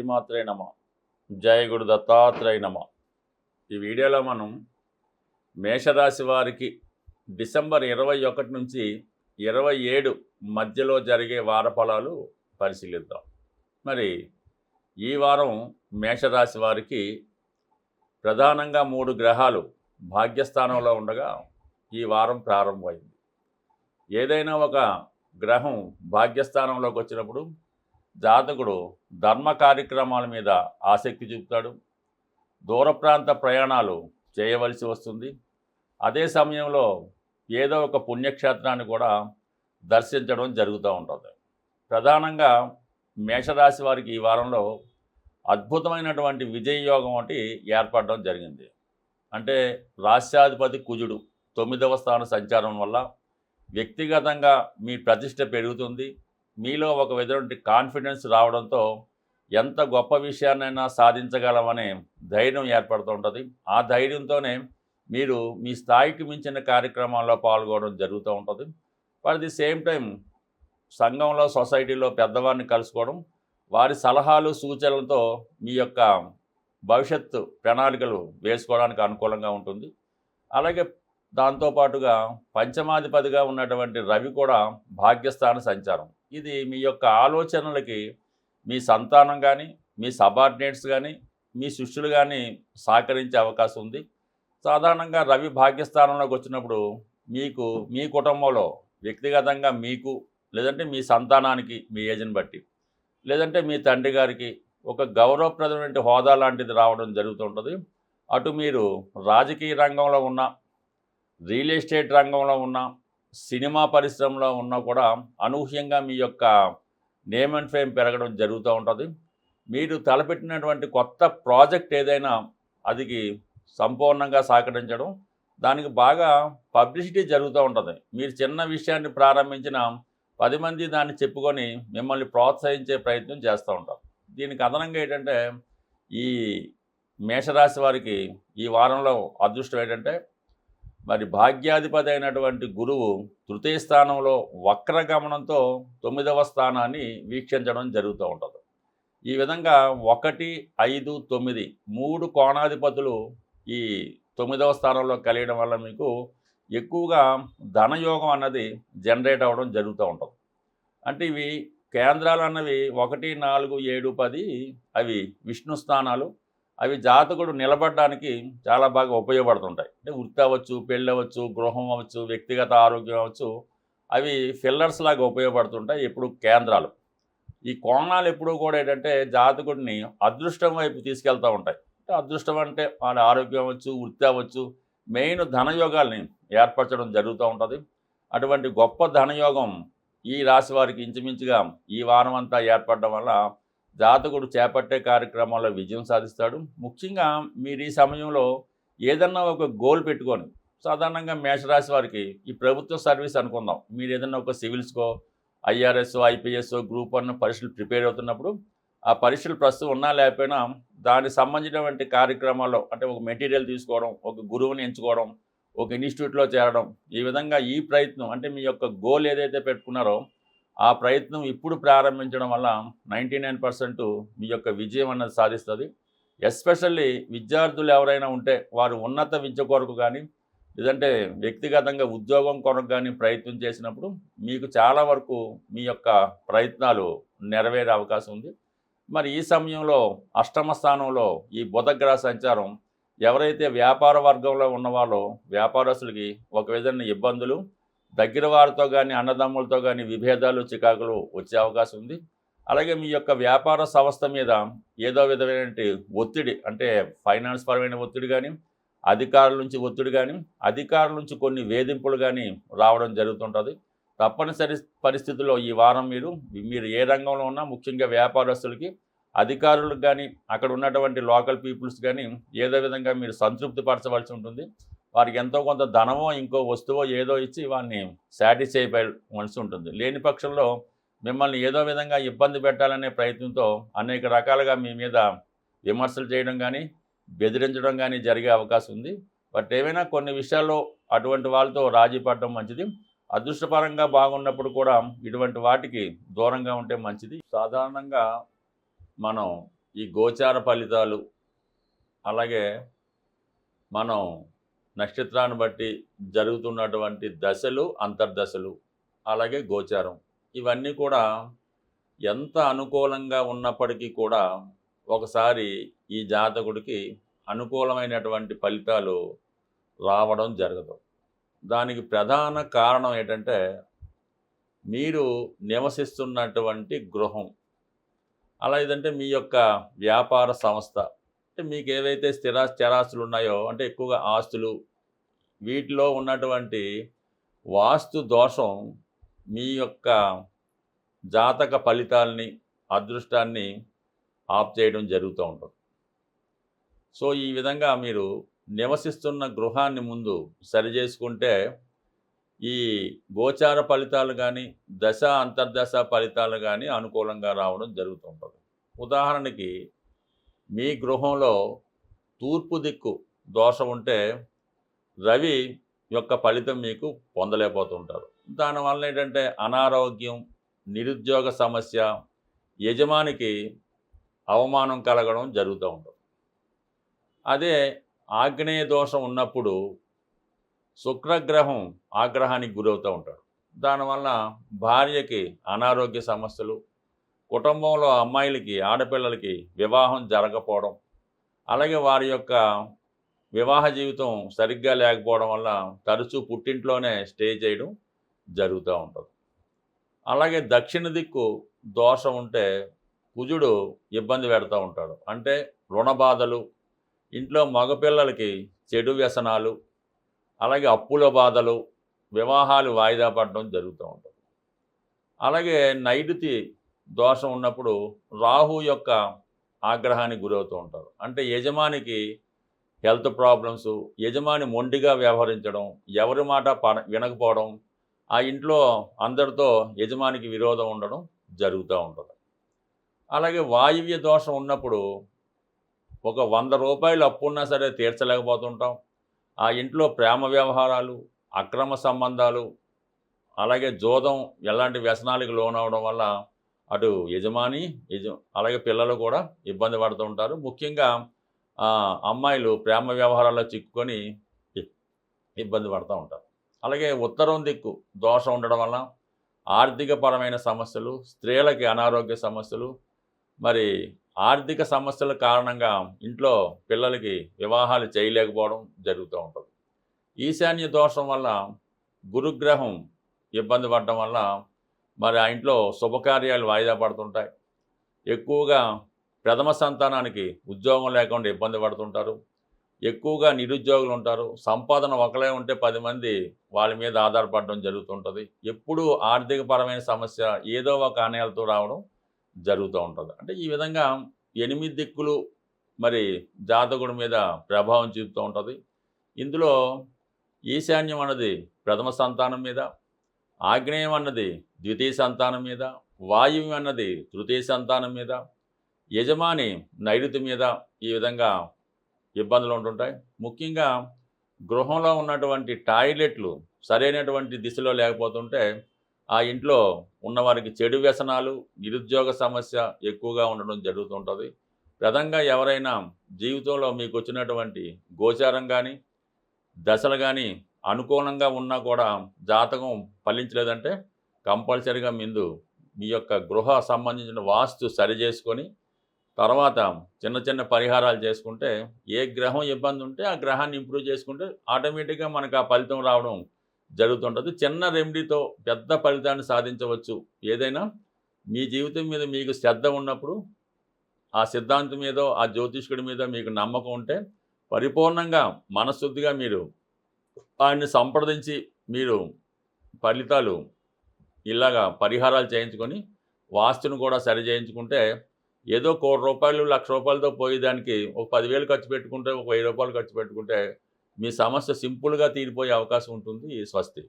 శ్రీమాత్రే నమ. జయ గురు దత్తాత్రేయ నమ. ఈ వీడియోలో మనం మేషరాశి వారికి డిసెంబర్ ఇరవై ఒకటి నుంచి ఇరవై ఏడు మధ్యలో జరిగే వార ఫలాలు పరిశీలిద్దాం. మరి ఈ వారం మేషరాశి వారికి ప్రధానంగా మూడు గ్రహాలు భాగ్యస్థానంలో ఉండగా ఈ వారం ప్రారంభమైంది. ఏదైనా ఒక గ్రహం భాగ్యస్థానంలోకి వచ్చినప్పుడు జాతకుడు ధర్మ కార్యక్రమాల మీద ఆసక్తి చూపుతాడు. దూర ప్రాంత ప్రయాణాలు చేయవలసి వస్తుంది. అదే సమయంలో ఏదో ఒక పుణ్యక్షేత్రాన్ని కూడా దర్శించడం జరుగుతూ ఉంటుంది. ప్రధానంగా మేషరాశి వారికి ఈ వారంలో అద్భుతమైనటువంటి విజయయోగం ఒకటి ఏర్పడడం జరిగింది. అంటే రాష్ట్రాధిపతి కుజుడు తొమ్మిదవ స్థాన సంచారం వల్ల వ్యక్తిగతంగా మీ ప్రతిష్ట పెరుగుతుంది. మీలో ఒక విధమైన కాన్ఫిడెన్స్ రావడంతో ఎంత గొప్ప విషయాన్నైనా సాధించగలమనే ధైర్యం ఏర్పడుతూ ఉంటుంది. ఆ ధైర్యంతోనే మీరు మీ స్థాయికి మించిన కార్యక్రమాల్లో పాల్గొనడం జరుగుతూ ఉంటుంది. అట్ ది సేమ్ టైం సంఘంలో సొసైటీలో పెద్దవారిని కలుసుకోవడం వారి సలహాలు సూచనలతో మీ యొక్క భవిష్యత్తు ప్రణాళికలు వేసుకోవడానికి అనుకూలంగా ఉంటుంది. అలాగే దాంతోపాటుగా పంచమాధిపతిగా ఉన్నటువంటి రవి కూడా భాగ్యస్థాన సంచారం. ఇది మీ యొక్క ఆలోచనలకి మీ సంతానం కానీ మీ సబార్డినేట్స్ కానీ మీ శిష్యులు కానీ సహకరించే అవకాశం ఉంది. సాధారణంగా రవి భాగ్యస్థానంలోకి వచ్చినప్పుడు మీకు మీ కుటుంబంలో వ్యక్తిగతంగా మీకు లేదంటే మీ సంతానానికి మీ ఏజ్ని బట్టి లేదంటే మీ తండ్రి గారికి ఒక గౌరవప్రదమైన హోదా లాంటిది రావడం జరుగుతుంటుంది అటు మీరు రాజకీయ రంగంలో ఉన్న రియల్ ఎస్టేట్ రంగంలో ఉన్న సినిమా పరిశ్రమలో ఉన్నా కూడా అనూహ్యంగా మీ యొక్క నేమ్ అండ్ ఫేమ్ పెరగడం జరుగుతూ ఉంటుంది. మీరు తలపెట్టినటువంటి కొత్త ప్రాజెక్ట్ ఏదైనా అది సంపూర్ణంగా సహకరించడం దానికి బాగా పబ్లిసిటీ జరుగుతూ ఉంటుంది. మీరు చిన్న విషయాన్ని ప్రారంభించిన పది మంది దాన్ని చెప్పుకొని మిమ్మల్ని ప్రోత్సహించే ప్రయత్నం చేస్తూ ఉంటారు. దీనికి అదనంగా ఏంటంటే ఈ మేషరాశి వారికి ఈ వారంలో అదృష్టం ఏంటంటే మరి భాగ్యాధిపతి అయినటువంటి గురువు తృతీయ స్థానంలో వక్రగమనంతో తొమ్మిదవ స్థానాన్ని వీక్షించడం జరుగుతూ ఉంటుంది. ఈ విధంగా ఒకటి ఐదు తొమ్మిది మూడు కోణాధిపతులు ఈ తొమ్మిదవ స్థానంలో కలియడం వల్ల మీకు ఎక్కువగా ధనయోగం అన్నది జనరేట్ అవ్వడం జరుగుతూ ఉంటుంది. అంటే ఇవి కేంద్రాలు అన్నవి ఒకటి నాలుగు ఏడు పది అవి విష్ణు స్థానాలు. అవి జాతకుడు నిలబడడానికి చాలా బాగా ఉపయోగపడుతుంటాయి. అంటే వృత్తి అవ్వచ్చు పెళ్ళి అవ్వచ్చు గృహం అవ్వచ్చు వ్యక్తిగత ఆరోగ్యం అవ్వచ్చు అవి ఫిల్లర్స్ లాగా ఉపయోగపడుతుంటాయి ఎప్పుడు కేంద్రాలు. ఈ కోణాలు ఎప్పుడూ కూడా ఏంటంటే జాతకుడిని అదృష్టం వైపు తీసుకెళ్తూ ఉంటాయి. అంటే అదృష్టం అంటే వాళ్ళ ఆరోగ్యం అవ్వచ్చు వృత్తి అవ్వచ్చు మెయిన్ ధనయోగాల్ని ఏర్పరచడం జరుగుతూ ఉంటుంది. అటువంటి గొప్ప ధనయోగం ఈ రాశి వారికి ఇంచుమించుగా ఈ వారం అంతా ఏర్పడడం వల్ల జాతకుడు చేపట్టే కార్యక్రమాల్లో విజయం సాధిస్తాడు. ముఖ్యంగా మీరు ఈ సమయంలో ఏదన్నా ఒక గోల్ పెట్టుకొని సాధారణంగా మేషరాశి వారికి ఈ ప్రభుత్వ సర్వీస్ అనుకుందాం. మీరు ఏదన్నా ఒక సివిల్స్కో ఐఆర్ఎస్ ఐపీఎస్ గ్రూప్ వన్ పరీక్షలు ప్రిపేర్ అవుతున్నప్పుడు ఆ పరీక్షలు ప్రస్తుతం ఉన్నా లేకపోయినా దానికి సంబంధించినటువంటి కార్యక్రమాల్లో అంటే ఒక మెటీరియల్ తీసుకోవడం ఒక గురువుని ఎంచుకోవడం ఒక ఇన్స్టిట్యూట్లో చేరడం ఈ విధంగా ఈ ప్రయత్నం అంటే మీ యొక్క గోల్ ఏదైతే పెట్టుకున్నారో ఆ ప్రయత్నం ఇప్పుడు ప్రారంభించడం వల్ల నైంటీ నైన్ పర్సెంట్ మీ యొక్క విజయం అన్నది సాధిస్తుంది. ఎస్పెషల్లీ విద్యార్థులు ఎవరైనా ఉంటే వారు ఉన్నత విద్య కొరకు కానీ లేదంటే వ్యక్తిగతంగా ఉద్యోగం కొరకు కానీ ప్రయత్నం చేసినప్పుడు మీకు చాలా వరకు మీ యొక్క ప్రయత్నాలు నెరవేరే అవకాశం ఉంది. మరి ఈ సమయంలో అష్టమ స్థానంలో ఈ బుధగ్రహ సంచారం ఎవరైతే వ్యాపార వర్గంలో ఉన్నవాళ్ళో వ్యాపారస్తులకి ఒక విధమైన ఇబ్బందులు దగ్గర వారితో కానీ అన్నదమ్ములతో కానీ విభేదాలు చికాకులు వచ్చే అవకాశం ఉంది. అలాగే మీ యొక్క వ్యాపార సంస్థ మీద ఏదో విధమైన ఒత్తిడి అంటే ఫైనాన్స్ పరమైన ఒత్తిడి కానీ అధికారుల నుంచి ఒత్తిడి కానీ అధికారుల నుంచి కొన్ని వేధింపులు కానీ రావడం జరుగుతుంటుంది. తప్పనిసరి పరిస్థితుల్లో ఈ వారం మీరు మీరు ఏ రంగంలో ఉన్నా ముఖ్యంగా వ్యాపారస్తులకి అధికారులకు కానీ అక్కడ ఉన్నటువంటి లోకల్ పీపుల్స్ కానీ ఏదో విధంగా మీరు సంతృప్తి పరచవలసి ఉంటుంది. వారికి ఎంతో కొంత ధనమో ఇంకో వస్తువో ఏదో ఇచ్చి వారిని సాటిస్ఫై మనసు ఉంటుంది. లేని పక్షంలో మిమ్మల్ని ఏదో విధంగా ఇబ్బంది పెట్టాలనే ప్రయత్నంతో అనేక రకాలుగా మీ మీద విమర్శలు చేయడం కానీ బెదిరించడం కానీ జరిగే అవకాశం ఉంది. బట్ ఏమైనా కొన్ని విషయాల్లో అటువంటి వాళ్ళతో రాజీ పడడం మంచిది. అదృష్టపరంగా బాగున్నప్పుడు కూడా ఇటువంటి వాటికి దూరంగా ఉంటే మంచిది. సాధారణంగా మనం ఈ గోచార ఫలితాలు అలాగే మనం నక్షత్రాన్ని బట్టి జరుగుతున్నటువంటి దశలు అంతర్దశలు అలాగే గోచారం. ఇవన్నీ కూడా ఎంత అనుకూలంగా ఉన్నప్పటికీ కూడా ఒకసారి ఈ జాతకుడికి అనుకూలమైనటువంటి ఫలితాలు రావడం జరగదు. దానికి ప్రధాన కారణం ఏంటంటే మీరు నివసిస్తున్నటువంటి గృహం అలా ఏదంటే మీ యొక్క వ్యాపార సంస్థ అంటే మీకు ఏవైతే స్థిరా స్థిరాస్తులు ఉన్నాయో అంటే ఎక్కువగా ఆస్తులు వీటిలో ఉన్నటువంటి వాస్తు దోషం మీ యొక్క జాతక ఫలితాల్ని అదృష్టాన్ని ఆఫ్ చేయడం జరుగుతూ ఉంటుంది. సో ఈ విధంగా మీరు నివసిస్తున్న గృహాన్ని ముందు సరి చేసుకుంటే ఈ గోచార ఫలితాలు కానీ దశ అంతర్దశ ఫలితాలు కానీ అనుకూలంగా రావడం జరుగుతుంటుంది ఉదాహరణకి మీ గృహంలో తూర్పు దిక్కు దోషం ఉంటే రవి యొక్క ఫలితం మీకు పొందలేకపోతుంటారు. దానివల్ల ఏంటంటే అనారోగ్యం నిరుద్యోగ సమస్య యజమానికి అవమానం కలగడం జరుగుతూ ఉంటుంది. అదే ఆగ్నేయ దోషం ఉన్నప్పుడు శుక్రగ్రహం ఆగ్రహానికి గురవుతూ ఉంటాడు. దానివల్ల భార్యకి అనారోగ్య సమస్యలు కుటుంబంలో అమ్మాయిలకి ఆడపిల్లలకి వివాహం జరగకపోవడం అలాగే వారి యొక్క వివాహ జీవితం సరిగ్గా లేకపోవడం వల్ల తరచూ పుట్టింట్లోనే స్టే చేయడం జరుగుతూ ఉంటుంది. అలాగే దక్షిణ దిక్కు దోషం ఉంటే కుజుడు ఇబ్బంది పెడతా ఉంటాడు. అంటే రుణబాధలు ఇంట్లో మగపిల్లలకి చెడు వ్యసనాలు అలాగే అప్పుల బాధలు వివాహాలు వాయిదా పడడం జరుగుతూ ఉంటుంది. అలాగే నైరుతి దోషం ఉన్నప్పుడు రాహు యొక్క ఆగ్రహానికి గురవుతూ ఉంటారు. అంటే యజమానికి హెల్త్ ప్రాబ్లమ్స్ యజమాని మొండిగా వ్యవహరించడం ఎవరి మాట పడ వినకపోవడం ఆ ఇంట్లో అందరితో యజమానికి విరోధం ఉండడం జరుగుతూ ఉంటుంది. అలాగే వాయువ్య దోషం ఉన్నప్పుడు ఒక వంద రూపాయలు అప్పు ఉన్నా సరే తీర్చలేకపోతుంటాం. ఆ ఇంట్లో ప్రేమ వ్యవహారాలు అక్రమ సంబంధాలు అలాగే జోదం ఎలాంటి వ్యసనాలకు లోనవడం వల్ల అటు యజమాని యజ అలాగే పిల్లలు కూడా ఇబ్బంది పడుతూ ఉంటారు. ముఖ్యంగా అమ్మాయిలు ప్రేమ వ్యవహారాల్లో చిక్కుకొని ఇబ్బంది పడుతూ ఉంటారు. అలాగే ఉత్తరం దిక్కు దోషం ఉండడం వల్ల ఆర్థికపరమైన సమస్యలు స్త్రీలకి అనారోగ్య సమస్యలు మరి ఆర్థిక సమస్యల కారణంగా ఇంట్లో పిల్లలకి వివాహాలు చేయలేకపోవడం జరుగుతూ ఉంటుంది. ఈశాన్య దోషం వల్ల గురుగ్రహం ఇబ్బంది పడడం వల్ల మరి ఆ ఇంట్లో శుభకార్యాలు వాయిదా పడుతుంటాయి. ఎక్కువగా ప్రథమ సంతానానికి ఉద్యోగం లేకుండా ఇబ్బంది పడుతుంటారు. ఎక్కువగా నిరుద్యోగులు ఉంటారు. సంపాదన ఒకలే ఉంటే పది మంది వాళ్ళ మీద ఆధారపడడం జరుగుతుంటుంది. ఎప్పుడూ ఆర్థికపరమైన సమస్య ఏదో ఒక ఆనయాలతో రావడం జరుగుతూ ఉంటుంది. అంటే ఈ విధంగా ఎనిమిది దిక్కులు మరి జాతకుడి మీద ప్రభావం చూపుతూ ఉంటుంది. ఇందులో ఈశాన్యం అన్నది ప్రథమ సంతానం మీద ఆగ్నేయం అన్నది ద్వితీయ సంతానం మీద వాయువు అన్నది తృతీయ సంతానం మీద యజమాని నైరుతి మీద ఈ విధంగా ఇబ్బందులు ఉంటుంటాయి. ముఖ్యంగా గృహంలో ఉన్నటువంటి టాయిలెట్లు సరైనటువంటి దిశలో లేకపోతుంటే ఆ ఇంట్లో ఉన్నవారికి చెడు వ్యసనాలు నిరుద్యోగ సమస్య ఎక్కువగా ఉండడం జరుగుతుంటుంది. ప్రధంగా ఎవరైనా జీవితంలో మీకు వచ్చినటువంటి గోచారం కానీ దశలు కానీ అనుకూలంగా ఉన్నా కూడా జాతకం ఫలించలేదంటే కంపల్సరీగా ముందు మీ యొక్క గృహ సంబంధించిన వాస్తు సరి చేసుకొని తర్వాత చిన్న చిన్న పరిహారాలు చేసుకుంటే ఏ గ్రహం ఇబ్బంది ఉంటే ఆ గ్రహాన్ని ఇంప్రూవ్ చేసుకుంటే ఆటోమేటిక్గా మనకు ఆ ఫలితం రావడం జరుగుతుంటుంది. చిన్న రెమెడీతో పెద్ద ఫలితాన్ని సాధించవచ్చు. ఏదైనా మీ జీవితం మీద మీకు శ్రద్ధ ఉన్నప్పుడు ఆ సిద్ధాంతం మీద ఆ జ్యోతిష్కుడి మీద మీకు నమ్మకం ఉంటే పరిపూర్ణంగా మనశుద్ధిగా మీరు ఆయన్ని సంప్రదించి మీరు ఫలితాలు ఇలాగా పరిహారాలు చేయించుకొని వాస్తును కూడా సరి చేయించుకుంటే ఏదో కోటి రూపాయలు లక్ష రూపాయలతో పోయేదానికి ఒక పదివేలు ఖర్చు పెట్టుకుంటే ఒక వెయ్యి రూపాయలు ఖర్చు పెట్టుకుంటే మీ సమస్య సింపుల్గా తీరిపోయే అవకాశం ఉంటుంది స్వస్తి.